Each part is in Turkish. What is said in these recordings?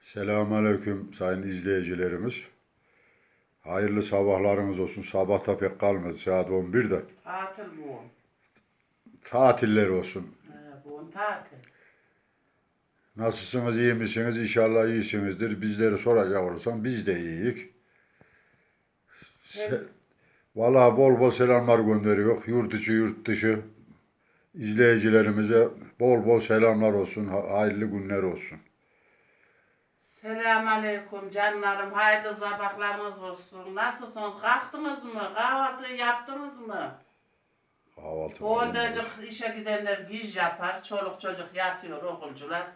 Selamünaleyküm sayın izleyicilerimiz. Hayırlı sabahlarınız olsun. Sabahta pek kalmadı saat 11'de. Tatil bu. Tatiller olsun. Bu tatil. Nasılsınız, iyi misiniz? İnşallah iyisinizdir. Bizleri soracak olursan biz de iyiyiz. Se- Vallahi bol bol selamlar gönderiyor. Yurt içi, yurt dışı izleyicilerimize bol bol selamlar olsun. ha- Hayırlı günler olsun. Selamünaleyküm canlarım. Hayırlı sabahlarınız olsun. Nasılsınız? Kalktınız mı? Kahvaltı yaptınız mı? Kahvaltı. Öndecik işe gidenler giz yapar. Çoluk çocuk yatıyor okulcular.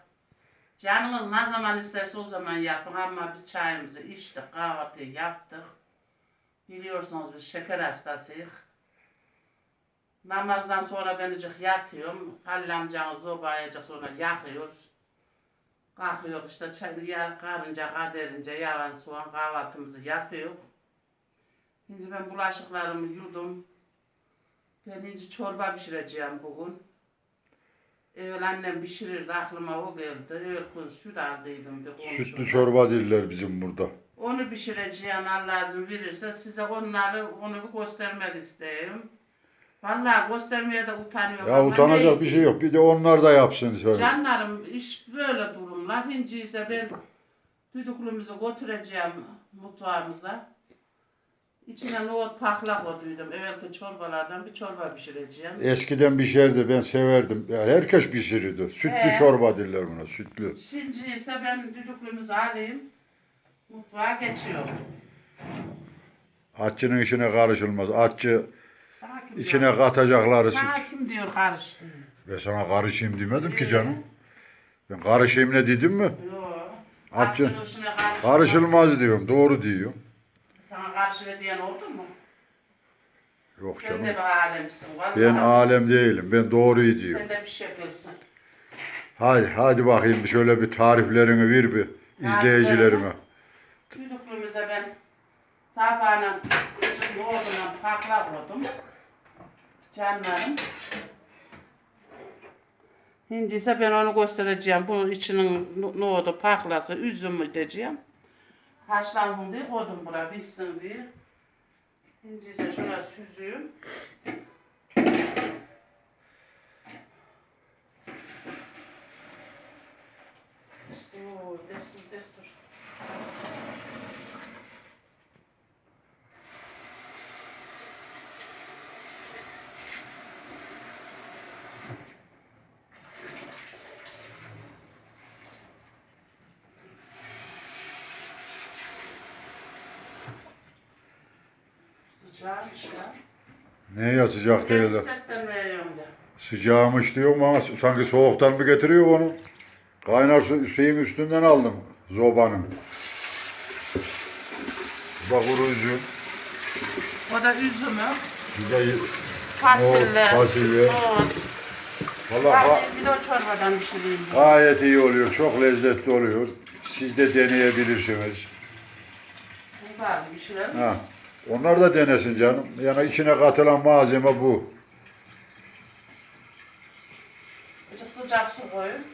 Canınız ne zaman isterse o zaman yapın ama biz çayımızı içtik, kahvaltıyı yaptık. Biliyorsunuz biz şeker hastasıyız. Namazdan sonra benicik yatıyorum. Halil amcanı zobayacık sonra yakıyoruz. Kalkıyor işte çay, ya, karınca kaderince yavan soğan kahvaltımızı yapıyor. Şimdi ben bulaşıklarımı yudum. Ben ince çorba pişireceğim bugün. Evvel annem pişirirdi aklıma o geldi. Gün süt aldıydım bir komşumdan. Sütlü çorba diller bizim burada. Onu pişireceğim Allah izin verirse size onları onu bir göstermek isterim. Vallahi göstermeye de utanıyorum. Ya ama utanacak ne- bir şey yok. Bir de onlar da yapsın söyle. Canlarım iş böyle durumlar. Hinci ise ben düdüklümüzü götüreceğim mutfağımıza. İçine nohut pakla koyduydum. Evvelki çorbalardan bir çorba pişireceğim. Eskiden pişerdi ben severdim. Yani herkes pişirirdi. Sütlü Ee? çorba diller buna sütlü. Şimdi ise ben düdüklümüzü alayım. Mutfağa geçiyorum. Atçının işine karışılmaz. Atçı Sana kim içine diyor? katacakları süt. Sana kim diyor karıştı? Ben sana karışayım demedim ki canım. Ben karışayım ne dedim mi? Yok. Atçı- karışma. Karışılmaz diyorum. Doğru diyor. Sana karşı diyen oldu mu? Yok Sen de canım. bir alemsin. Vallahi. Ben alem değilim. Ben doğruyu diyor. Sen de bir şekilsin. Hadi hadi bakayım şöyle bir tariflerini ver bir izleyicilerime. Düdüklümüze ben sabahına yoğurduna pakla koydum. Canlarım. Şimdi ise ben onu göstereceğim. Bu içinin no- nohudu paklası, üzümü diyeceğim. Haşlansın diye koydum buraya, pişsin diye. Şimdi ise şuna süzüyorum. Destur, destur, destur. Sıcağmış ya. Sıcak değil de. Ben sesten veriyorum ya. Sıcağımış diyorum ama sanki soğuktan mı getiriyor onu? Kaynar su, şeyin üstünden aldım zobanın. Bak kuru üzüm. O da üzümü, Bir de fasulye, Nohut, fasulye. nohut. Valla Ben bir de o çorbadan pişireyim. gayet iyi oluyor. Çok lezzetli oluyor. Siz de deneyebilirsiniz. Var bir şeyler. Ha. Onlar da denesin canım. Yani içine katılan malzeme bu. Azıcık sıcak su koyun.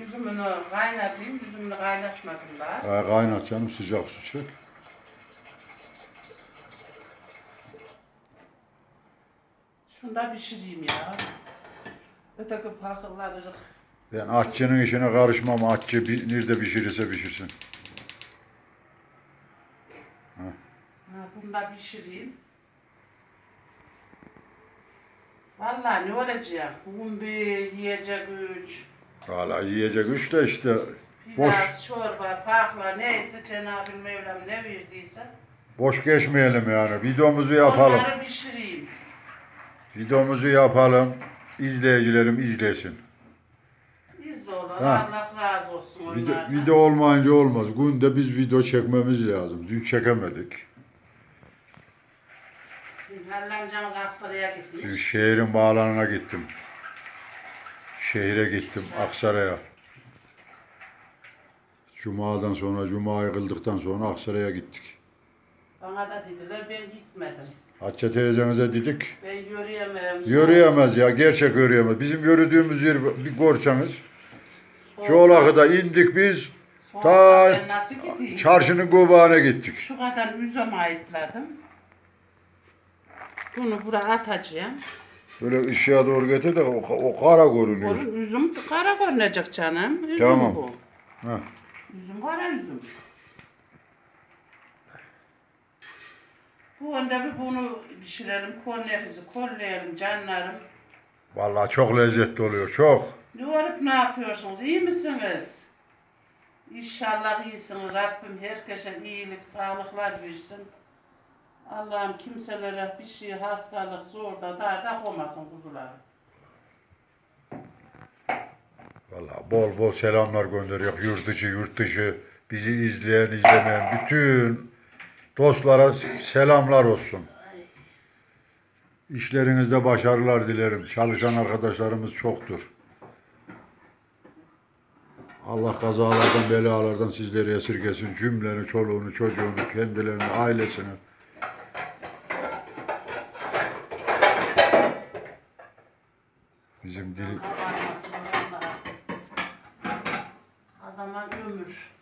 Üzümünü kaynatayım. Üzümünü kaynatmadım daha. Ha, kaynat canım sıcak su çek. Şunu da pişireyim ya. Öteki pakırlar azıcık. Ben atçının işine karışmam. Atçı bir, nerede pişirirse pişirsin. Ha, bunu da pişireyim. Vallahi ne olacak? Bugün bir yiyecek üç. Hala yiyecek üç de işte Pilav, boş çorba, pakla neyse Cenab-ı Mevlam ne verdiyse. boş geçmeyelim yani. Videomuzu yapalım. Onları pişireyim. Videomuzu yapalım. İzleyicilerim izlesin. İz olur. Ha. Allah razı olsun Video, onlardan. video olmayınca olmaz. Günde biz video çekmemiz lazım. Dün çekemedik. Halil amcamız Aksaray'a gitmiş. Dün şehrin bağlarına gittim. Şehire gittim. Aksaray'a. Cuma'dan sonra, Cuma'yı kıldıktan sonra Aksaray'a gittik. Bana da dediler ben gitmedim. Hatice teyzemize dedik. Ben yürüyemem. Yürüyemez ya, gerçek yürüyemez. Bizim yürüdüğümüz yer bir görçeniz. Çoğlakı'da indik biz. Ta Ben nasıl gideyim? çarşının göbeğine gittik. Şu kadar üzüm ayıpladım. Bunu buraya atacağım. Böyle ışığa doğru getir de o, o kara görünüyor. Onun üzüm kara görünecek canım. Üzüm Tamam. bu. Ha. Üzüm kara üzüm. Bu önde bir bunu pişirelim, kornemizi kollayalım canlarım. Vallahi çok lezzetli oluyor. Çok. Ne olup ne yapıyorsunuz? İyi misiniz? İnşallah iyisiniz. Rabbim herkese iyilik, sağlıklar versin. Allah'ım kimselere bir şey, hastalık, zorda, darda koymasın kuzularım. Vallahi bol bol selamlar gönderiyor. Yurt içi, yurt dışı. Bizi izleyen, izlemeyen bütün dostlara selamlar olsun. İşlerinizde başarılar dilerim. Çalışan arkadaşlarımız çoktur. Allah kazalardan, belalardan sizleri esirgesin. Cümleni, çoluğunu, çocuğunu, kendilerini, ailesini. Bizim dili. Adama ömür.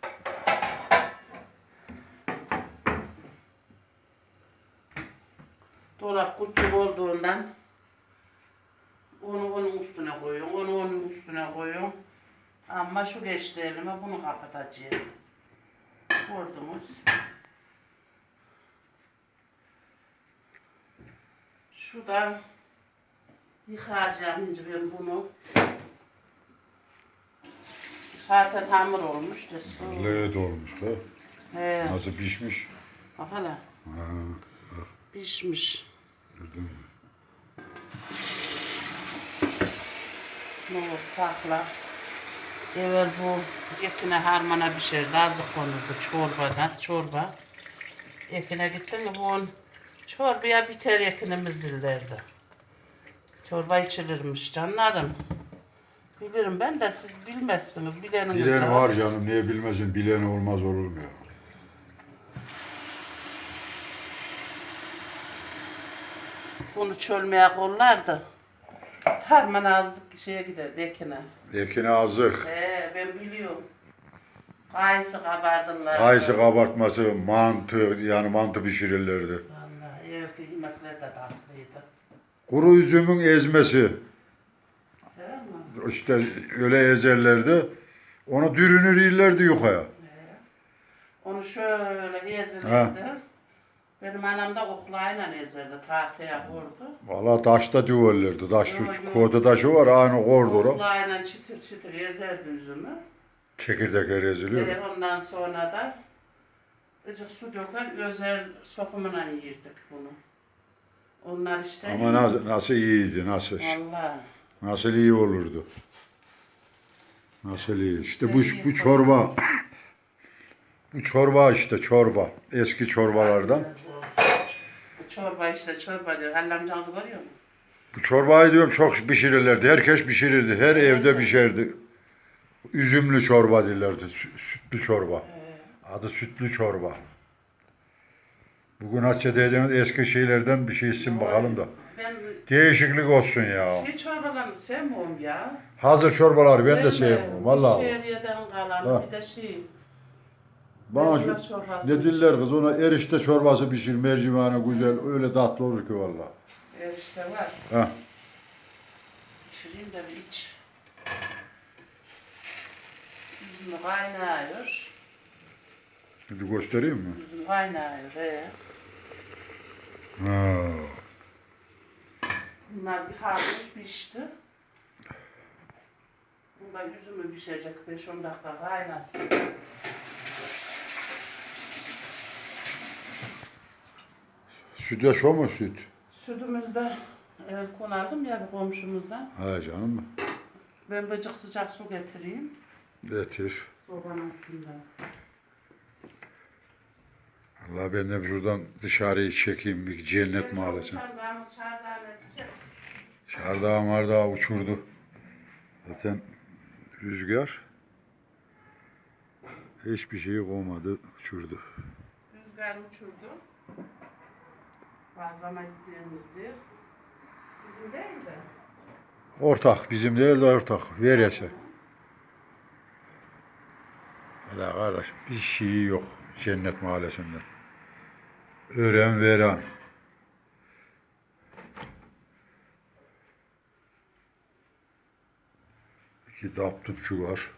Dolap küçük olduğundan onu onun üstüne koyuyorum, onu onun üstüne koyuyorum. Ama şu geçti elime bunu kapatacağım. Gördünüz. Şuradan yıkayacağım ince ben bunu. Zaten hamur olmuş da. leğet olmuş. Ha? He, Nasıl pişmiş? bak hele. Ha. Pişmiş. Gördün mü? Nohut, takla. Evvel bu ekine harmana pişerdi. Azık konurdu çorbadan. Çorba. Ekine gitti mi bu on çorbaya biter ekinimiz dillerdi. Çorba içilirmiş canlarım. Bilirim ben de siz bilmezsiniz. Bileniniz Bilen var canım niye bilmesin bilen olmaz olur mu ya? Bunu çölmeye kollardı. Harman azlık şeye giderdi ekine. Ekine azık, He ben biliyorum. Kayısı kabardılar. kayısı kabartması, mantı yani mantı pişirirlerdi. Vallahi evde yemekler de tatlıydı. Kuru üzümün ezmesi işte öyle ezerlerdi. Onu dürünür yerlerdi yukarıya. Onu şöyle ezilirdi. Ha. Benim anam da oklayla ezerdi. Tahtaya vurdu. Valla taşta düverlerdi. Taş, koda taşı var aynı kordora. Oklayla çıtır çıtır ezerdi üzümü. Çekirdekler eziliyor. Ve ondan sonra da ıcık su döken özel sokumuna yiyirdik bunu. Onlar işte Ama nasıl, nasıl iyiydi, nasıl, Vallahi. nasıl iyi olurdu. Nasıl iyi. İşte bu, bu çorba, bu çorba işte çorba. Eski çorbalardan. Bu çorba işte çorba diyor. Halil amcanızı görüyor musun? Bu çorbayı diyorum çok pişirirlerdi. Herkes pişirirdi. Her evde pişerdi. Üzümlü çorba derlerdi. sü- Sütlü çorba. Adı sütlü çorba. Bugün Hacca eski şeylerden bir şey isim bakalım da. Ben Değişiklik olsun ya. şey çorbalarını sevmiyorum ya. Hazır çorbaları ben de Sevmiyorum. Vallahi. Şehriyeden kalan Ha. bir de şey. Bana şu, mercimek çorbası. ne diller kız ona erişte çorbası pişir mercimeğine güzel. Öyle tatlı olur ki vallahi. Erişte var. Ha. Pişireyim de bir iç. Üzümü kaynıyor. Şimdi göstereyim mi? Kaynıyor. He. Ha. Bunlar bir harmış pişti. Bunda üzümü pişecek 5-10 dakika kaynasın. Süt ya şu mu süt? Sütümüzde evet konardım ya bir komşumuzdan. Ha canım. Ben bıcık sıcak su getireyim. Getir. Sobanın üstünden. Allah ben de şuradan dışarıyı çekeyim bir cennet mahallesi. Ben çardağın edeceğim. Şardağı mardağı uçurdu. Zaten rüzgar hiçbir şeyi kovmadı, uçurdu. Rüzgar uçurdu. Bazlama gittiğimiz yer. Bizim değil de. Ortak, bizim değil de ortak. Verese. Valla kardeş bir şey yok cennet mahallesinde. Öğren veren. İki daptupçu var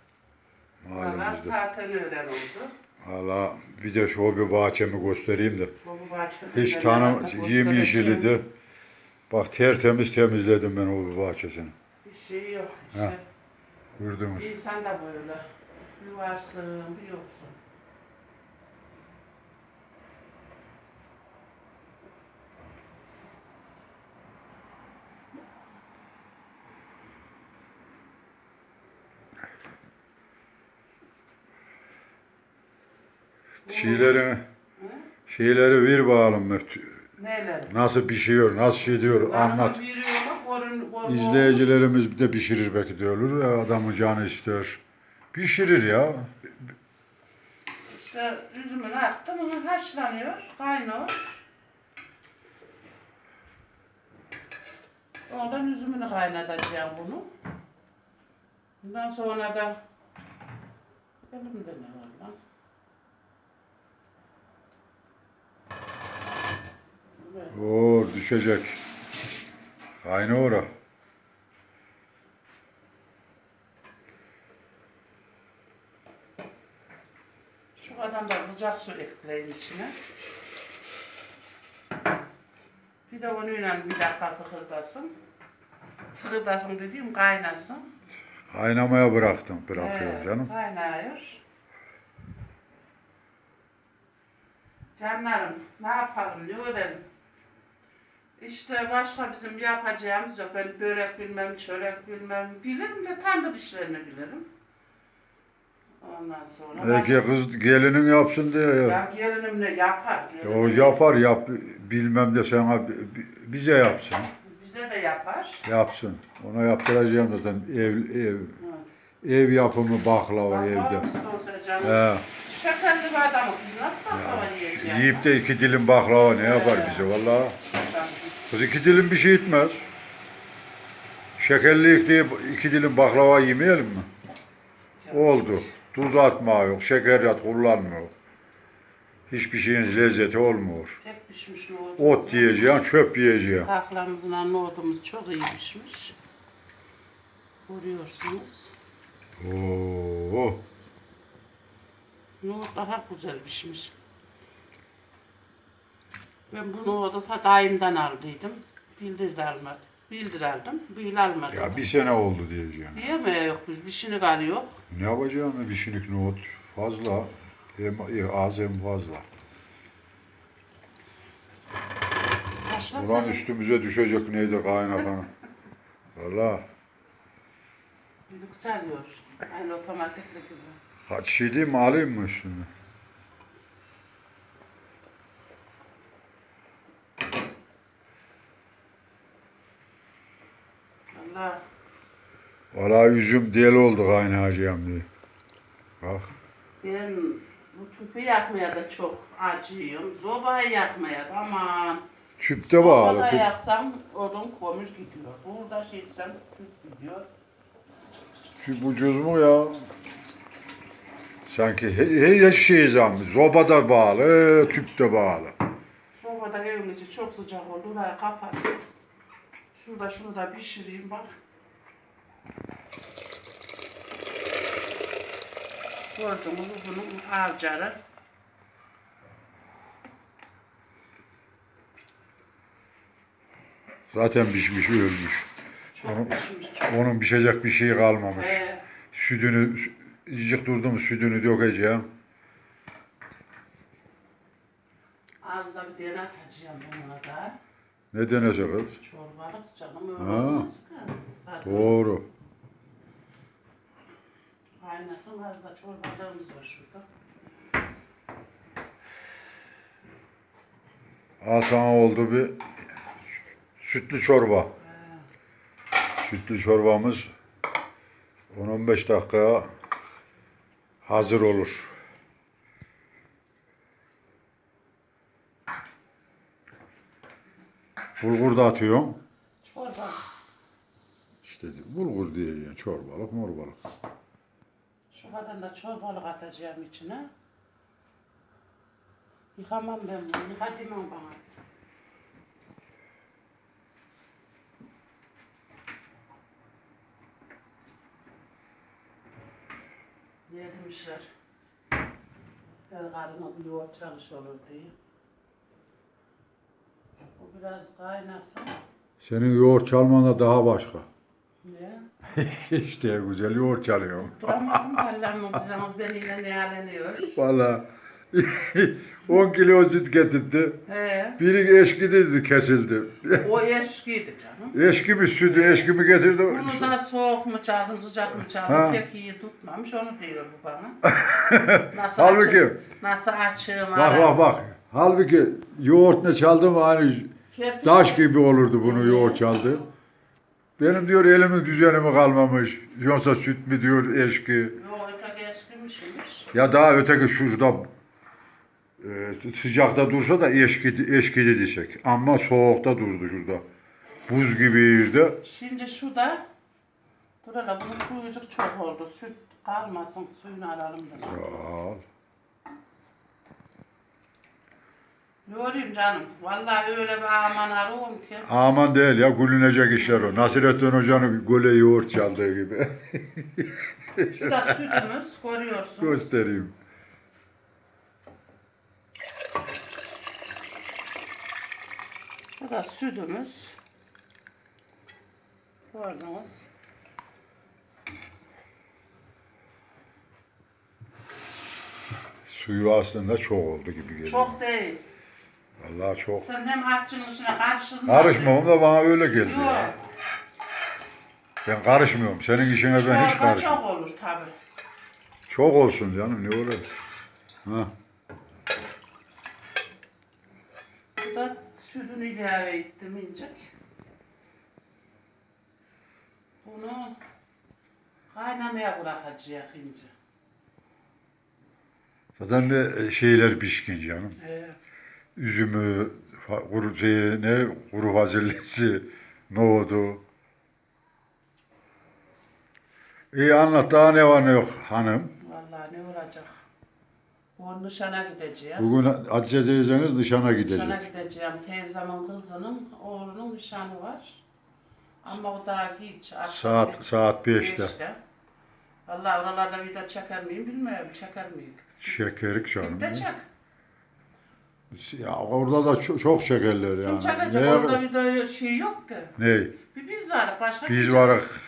Valla mahallemizde. zaten öğren oldu. Valla bir de şu hobi bahçemi göstereyim de. Bu bahçesinde Hiç tanım yemyeşildi. Bak tertemiz temizledim ben hobi bahçesini. Bir şey yok işte. Gördünüz. İnsan da böyle. Bir varsın, bir yoksun. Şeylerini, şeyleri ver Mert. Neler? Nasıl pişiyor, nasıl şey diyor anlat. Izle. İzleyicilerimiz de pişirir belki diyorlar. Adamın canı ister. Pişirir ya. İşte üzümünü attım, onu haşlanıyor, kaynıyor. Ondan üzümünü kaynatacağım bunu. Bundan sonra da elimde ne var lan? Böyle. Oo düşecek. Aynı ora. Şu kadar da sıcak su ekleyin içine. Bir de onunla bir dakika fıkırdasın. Fıkırdasın dediğim kaynasın. Kaynamaya bıraktım. Bırakıyor Evet, canım. Kaynıyor. Canlarım ne yapalım ne öğrenelim. İşte başka bizim yapacağımız yok. Ben börek bilmem, çörek bilmem. Bilirim de tandır işlerini bilirim. Ondan sonra... Ege kız gelinin yapsın diye ya. Ya gelinim ne yapar? O gelinim. yapar yap bilmem de sana bi- bi- bize yapsın. Bize de yapar. Yapsın. Ona yaptıracağım zaten ev ev Hı. ev yapımı baklava Vallahi evde. He. Şekerli bir adamız. Biz nasıl baklava yiyeceğiz? Yiyip de iki dilim baklava ne yapar bize vallahi. Kız iki dilim bir şey etmez. Şekerlilik diye iki dilim baklava yemeyelim mi? Oldu. Tuz atma yok, şeker at kullanmıyor. Hiçbir şeyin lezzeti olmuyor. Tek pişmiş nohut. Ot yiyeceğim, çöp yiyeceğim. Tahlamızla nohutumuz çok iyi pişmiş. Görüyorsunuz. Oo. Nohut daha güzel pişmiş. Ben bu nohutu ta daimden aldıydım. Bildirdi almadı. Bildir aldım. Bil almadı. Ya bir sene oldu diyeceğim. Yiyemiyor yok biz. Bir şeyini alıyor. Ne yapacağım bir şinik nohut fazla. Hem az hem fazla. Taşla Ulan üstümüze düşecek neydi kaynakanı. Valla Yükseliyor. Aynı otomatikli gibi. kaç şey diyeyim mi Allah Valla üzüm deli oldu kaynayacağım diye. Bak. ben bu tüpü yakmaya da çok acıyım. Zobayı yakmaya da aman. Tüpte bağlı. Sobada Tüp. yaksam odun kömür gidiyor. Burada şeysem tüp gidiyor. Tüp ucuz mu ya? Sanki her, şey zam. Zoba da bağlı, tüp de bağlı. Sobada evin içi çok sıcak oldu. Orayı kapat. Şurada şunu da pişireyim bak. Gördünüz bunun avcarı. Zaten pişmiş, ölmüş. Çok pişmiş çok. Onun pişecek bir şey kalmamış. Ee, Sütünü, icik durdu mu sütünü dökeceğim. az da bir dene atacağım buna da. Ne denese kız? Çorbalık canım öyle Ha. olmaz ki. Zaten Doğru. Kaynasın az da çorbalığımız var şurada. Al sana oldu bir sütlü çorba. Sütlü çorbamız 10-15 dakika hazır olur. Bulgur da atıyorum. çorba. İşte bulgur diye yani çorbalık morbalık. Şu kadar da çorbalık atacağım içine. Yıkamam ben bunu. Hadi bana. Ne demişler? Her karına bir yoğurt çalış olur diye. Biraz kaynasın. Senin yoğurt çalman da daha başka. Ne? işte güzel yoğurt çalıyorum. Duramadım Allah'ım ne aleniyor. Valla 10 kilo süt getirdi. He, Biri eşkidi kesildi. o eşkiydi canım. Eşki bir sütü eşki mi getirdi? Bunu da soğuk mu çaldım, sıcak mı çaldım pek iyi tutmamış onu diyor bu bana. Nasıl Halbuki- açığım, nasıl açığım Bak bak bak. Halbuki yoğurt ne çaldı mı hani Kerpiç- taş gibi olurdu bunu yoğurt çaldı. Benim diyor elimin düzeni mi kalmamış. Yoksa süt mü diyor eşki. Yok öteki eskimişmiş. Ya daha öteki şurada e, sıcakta dursa da eşkidi, eşkidi diyecek. Ama soğukta durdu şurada. Buz gibi yerde. Şimdi şu da dur hele bunun suyucuk çok oldu. Süt kalmasın suyunu alalım da. Yorayım canım. Vallahi öyle bir aman arıyorum ki. Aman değil ya gülünecek işler o. Nasrettin Hoca'nın göle yoğurt çaldığı gibi. Şu da sütümüz görüyorsun. Göstereyim. Bu da sütümüz. Gördünüz. Suyu aslında çok oldu gibi geliyor. Çok değil. Vallahi çok. Sen hem harçın içine karıştırma. Karışmamam da bana öyle geldi ya. Yok. Ben karışmıyorum. Senin işine ben hiç Çorba karışmıyorum. çok olur tabi. Çok olsun canım ne olur. Ha. Bu da sütünü ilave ettim incik. Bunu kaynamaya bırakacağız ince. Zaten de şeyler pişkin canım. Ee, Üzümü, kuru şey, ne kuru fasulyesi, nohudu. İyi anlat daha ne var ne yok hanım. vallahi ne olacak? Bu nişana gideceğim. Bugün Hatice teyzeniz nişana gidecek. Nişana gideceğim. Teyzemin kızının oğlunun nişanı var. Ama o daha geç. Saat bir- saat 5'te. beşte. Vallahi oralarda video çeker miyim bilmiyorum. Çeker miyim? Çekerik canım. Bir de çek. Ya orada da çok, çok çekerler Kim yani. çekecek? Ne- Orada video şey yok ki. Ne? Bir biz varız. Başka Biz kim? varık.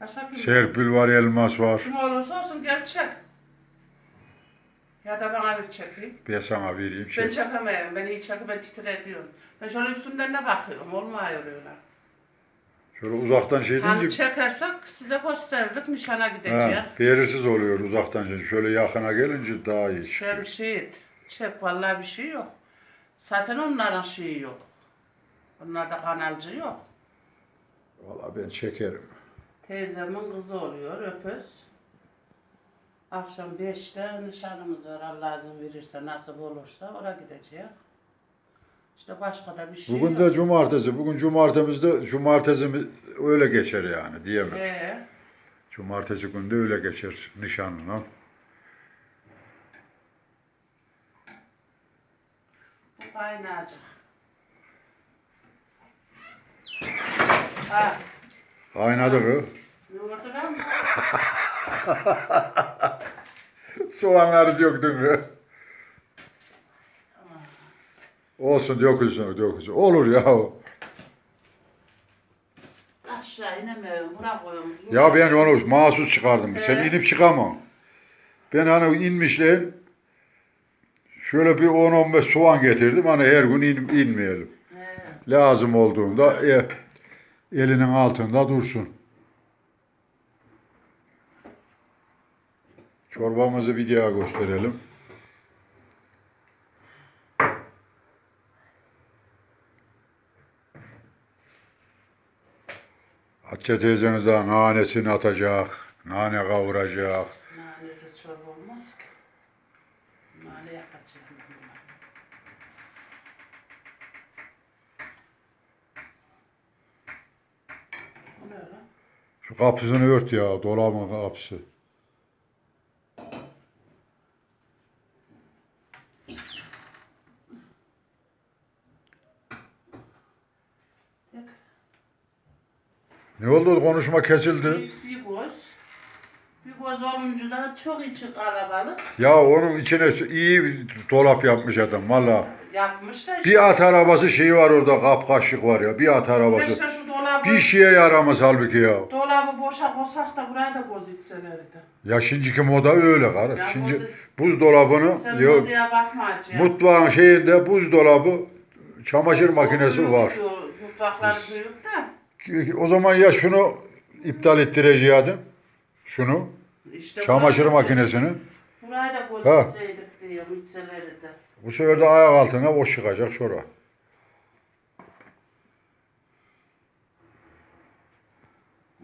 Başka kim? Serpil var, Elmas var. Kim olursa olsun gel çek. Ya da bana bir çekeyim. Ben sana vereyim Ben şey. çekemeyim. Ben iyi çekip ben titrediyorum. Ben şöyle üstünden ne bakıyorum? Olmuyor öyle. Şöyle uzaktan şey Hani deyince çekersek size gösterdik nişana ha, gideceğiz. belirsiz oluyor uzaktan şey. Şöyle yakına gelince daha iyi çıkıyor. Şemşit. Çek vallahi bir şey yok. Zaten onların şeyi yok. Onlarda kanalcı yok. Valla ben çekerim. Teyzemin kızı oluyor öpüz. Akşam beşte nişanımız var Allah izin verirse nasip olursa oraya gideceğiz. İşte başka da bir şey Bugün yok. de cumartesi. Bugün cumartemizde cumartesi mi- öyle geçer yani diyemedim. Ee, Cumartesi günü de öyle geçer nişanla. Kaynayacak. Ha, Kaynadı ne oldu lan? Soğanları döktün mü? Olsun dökülsün dökülsün. Olur ya. Aşağı inemiyorum. Buna koyuyorum. Ya ben onu mahsus çıkardım. Sen inip çıkamam. Ben hani inmişleyin şöyle bir 10-15 soğan getirdim. Hani her gün in, inmeyelim. He. Lazım olduğunda e, elinin altında dursun. Çorbamızı bir daha gösterelim. Hatice teyzeniz daha nanesini atacak, nane kavuracak. Şu kapısını ört ya. Dolabın kapısı. Ne oldu konuşma kesildi. Bir göz. Bir göz olunca da çok içi kalabalık. Ya onun içine iyi bir dolap yapmış adam valla. Yapmış da işte. Bir at arabası şeyi var orada kapkaşlık var ya. Bir at arabası. Keşke bir şeye yaramaz halbuki ya. dolabı boşa koysak da buraya da göz içselerdi. Ya şimdiki moda öyle karı. Ya Şimdi moda- buzdolabını Sen yok bakma hacı. mutfağın şeyinde buzdolabı çamaşır makinesi var. diyor, Mutfaklar büyük de. O zaman ya şunu iptal ettireceydin. Şunu İşte çamaşır buraya- makinesini. Buraya da göz Ha. içseydik diyor, içselerdi. Bu sefer de ayak altına o çıkacak şura.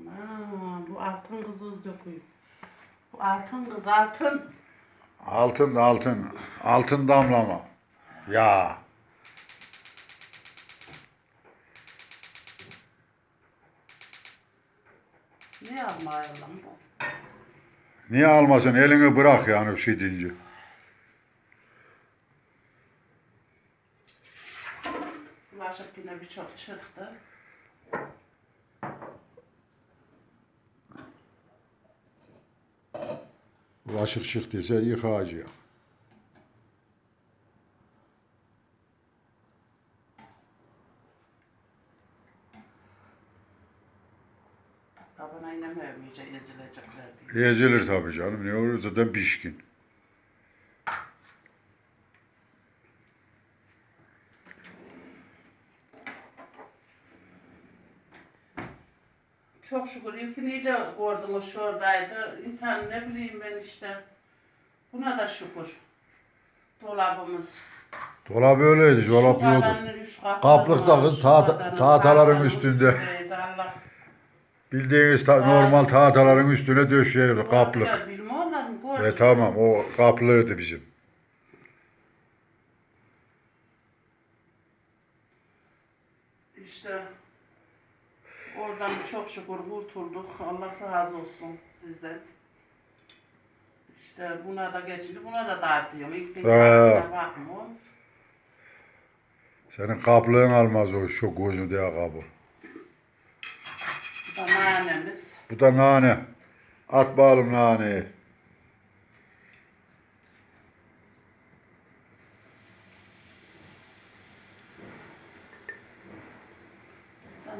Aa, bu kızız döküyor. Altın kız altın. Altın altın. Altın damlama. Ya. Ne yapmayalım lan bu? Niye almasın? Elini bırak yani bir şey deyince. Bulaşık yine birçok çıktı. Bulaşık çıktıysa yıkayacak. Kabına inemem iyice ezilecekler diye. Ezilir tabii canım. Ne olur zaten pişkin. Çok şükür ilkini iyice gördünüz şuradaydı. İnsan ne bileyim ben işte. Buna da şükür. Dolabımız. Dolap öyleydi. Dolap yoktu. Kaplıkta kız tahtaların üstündeydi, Allah. Bildiğiniz ta- normal tahtaların üstüne döşeyordu kaplık. Gördüm. E tamam o kaplıydı bizim. İşte oradan çok şükür kurtulduk. Allah razı olsun sizden. İşte buna da geçince buna da dağıtıyorum. İlk Ee. bakmıyorum. Senin kaplığın almaz o çok gözü diye kabı. Bu da nanemiz. Bu da nane. At bakalım naneyi.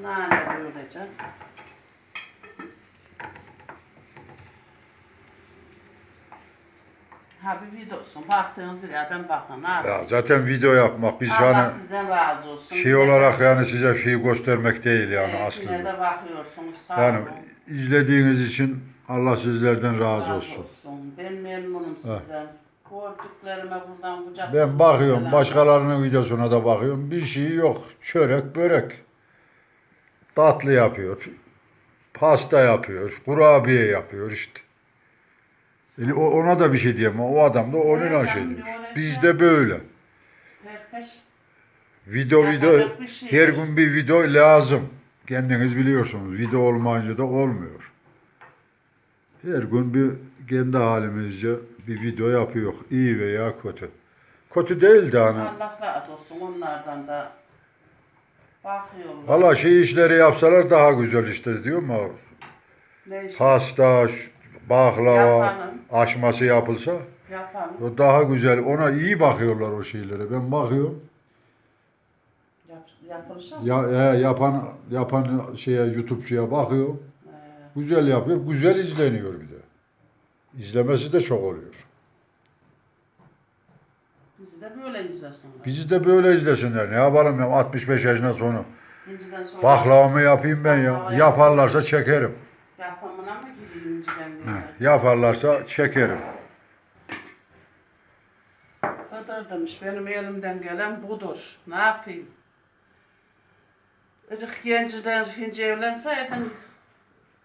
Nane böylece. Ha bir videosun. Baktığınız yerden bakın. Abi. Ya zaten video yapmak biz Allah hani sizden razı olsun. şey olarak yani size şeyi göstermek değil yani Evet, Yine aslında. de bakıyorsunuz. Sağ Yani olun. izlediğiniz için Allah sizlerden razı Razı olsun. Ben memnunum sizden. Gördüklerime buradan kucak Ben bakıyorum selam. başkalarının videosuna da bakıyorum. Bir şey yok. Çörek, börek. Tatlı yapıyor. Pasta yapıyor. Kurabiye yapıyor işte. Yani ona da bir şey diyemem. O adam da onunla şey diyor. Bizde böyle. Video video her gün bir video lazım. Kendiniz biliyorsunuz. Video olmayınca da olmuyor. Her gün bir kendi halimizce bir video yapıyor. İyi veya kötü. Kötü değil de hani. Allah razı olsun onlardan da bakıyorlar. Valla şey işleri yapsalar daha güzel işte diyor mu? Ne iş Pasta, ş- baklava, aşması yapılsa yapalım. o daha güzel. Ona iyi bakıyorlar o şeylere. Ben bakıyorum. Yap, yapılışa mı? Ya, e, yapan yapan şeye YouTube'cuya bakıyorum. Güzel yapıyor. Güzel izleniyor bir de. İzlemesi de çok oluyor. Böyle izlesinler. Bizi de böyle izlesinler. Ne yapalım ya 65 yaşından sonra. İnciden sonra Baklavamı yapayım ben ya. Yaparlarsa çekerim. yapımına mı gideyim inciden. Heh, Yaparlarsa çekerim. Hıdır demiş benim elimden gelen budur. Ne yapayım? Icık genciler hinci evlenseydin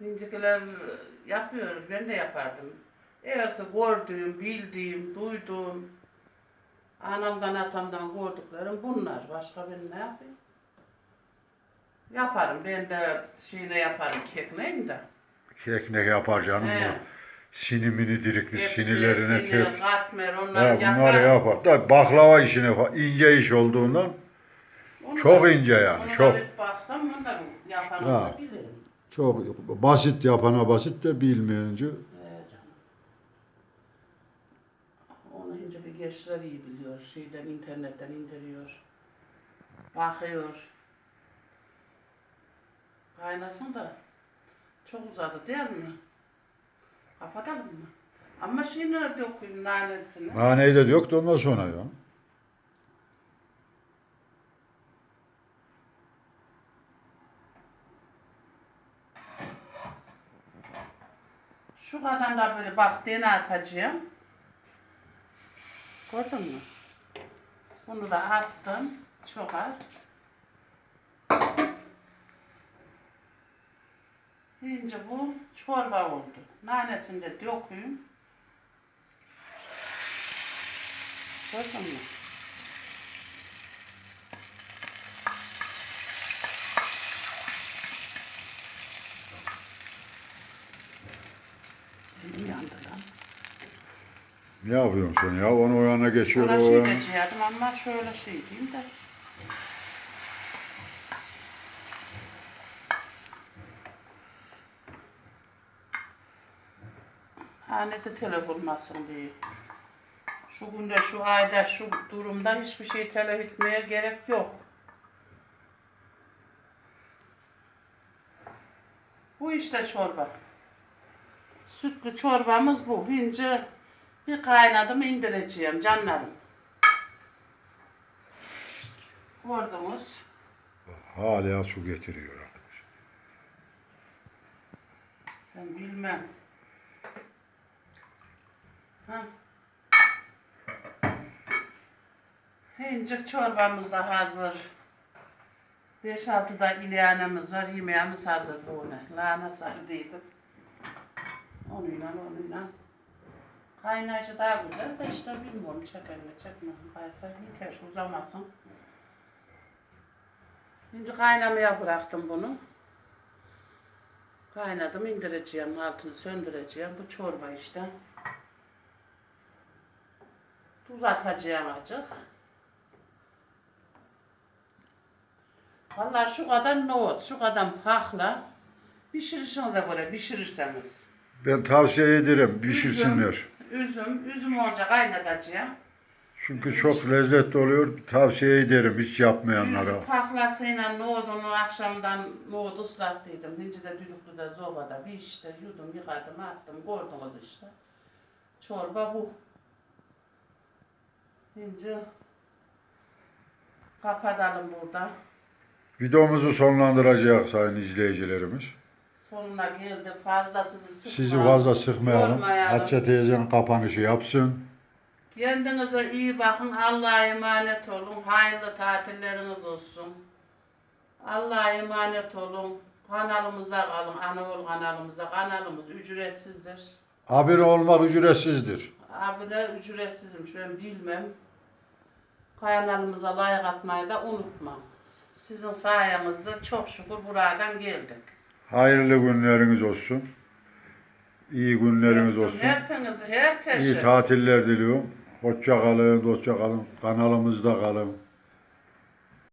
hincikiler yapıyor. Ben de yapardım. Evet gördüğüm, bildiğim, duyduğum anamdan atamdan gördüklerim bunlar. Başka ben ne yapayım? Yaparım. Ben de şeyle yaparım kekmeğim de. Keknek yapar canım He. bu. Sinimini dirikmiş, sinirlerine sini, tep. katmer, He, onları yaparım. yapar. Da baklava işine fa- ince iş olduğundan Onu Çok da- ince yani, çok. bir baksam onu da yaparım Ha. bilirim. Çok basit yapana basit de bilmeyince. Ee, canım. Bir gençler iyi biliyor. Şeyden internetten indiriyor. Bakıyor. Kaynasın da çok uzadı değil mi? Kapatalım mı? Ama şey nerede okuyayım nanesini? Naneyi de yok da ondan sonra ya. Şu kadar da böyle bak dene atacağım. Gördün mü? Bunu da attım. Çok az. Şimdi bu çorba oldu. Nanesini de dökeyim. Gördün mü? Elim yandı lan. Ne yapıyorsun sen ya? Onu o yana geçiyor, Ona o şey yana. geçiyordum ama şöyle şey diyeyim de. Hanesi telef olmasın diye. Şu günde, şu ayda, şu durumda hiçbir şey telef etmeye gerek yok. Bu işte çorba. Sütlü çorbamız bu. Hince bir kaynadım indireceğim canlarım. Gördünüz. Hala su getiriyor arkadaş. Sen bilmem. Ha. İncik çorbamız da hazır. 5-6 da ilyanemiz var. Yemeğimiz hazır bu ne. Lahana sardıydım. Onunla onunla. Kaynayıcı daha güzel de işte bilmiyorum çeker mi çekmem. Kayfa yeter uzamasın. Şimdi kaynamaya bıraktım bunu. Kaynadım indireceğim altını söndüreceğim. Bu çorba işte. Tuz atacağım azıcık. Vallahi şu kadar nohut, şu kadar pakla pişirişinize göre pişirirseniz. Ben tavsiye ederim pişirsinler. Üzüm, üzüm olacak kaynatacağım. Çünkü çok lezzetli oluyor. Tavsiye ederim hiç yapmayanlara. Üzüm paklasıyla nohudunu akşamdan nohut ıslattıydım. Hinci de düdüklüde zobada bir işte yudum yıkadım attım gördünüz işte. Çorba bu. Hinci kapatalım burada. Videomuzu sonlandıracak sayın izleyicilerimiz. Sonuna geldi. Fazla sizi sıkma. Sizi fazla sıkmayalım. yormayalım. Hatice teyzenin kapanışı yapsın. Kendinize iyi bakın. Allah'a emanet olun. Hayırlı tatilleriniz olsun. Allah'a emanet olun. Kanalımıza kalın. Anaol kanalımıza. Kanalımız ücretsizdir. Abone olmak ücretsizdir. Abi de ücretsizmiş. Ben bilmem. Kanalımıza like atmayı da unutma. Sizin sayenizde çok şükür buradan geldik. Hayırlı günleriniz olsun. İyi günleriniz olsun. Hepinizi herkese. İyi tatiller diliyorum. Hoşça kalın, hoşça kalın. Kanalımızda kalın.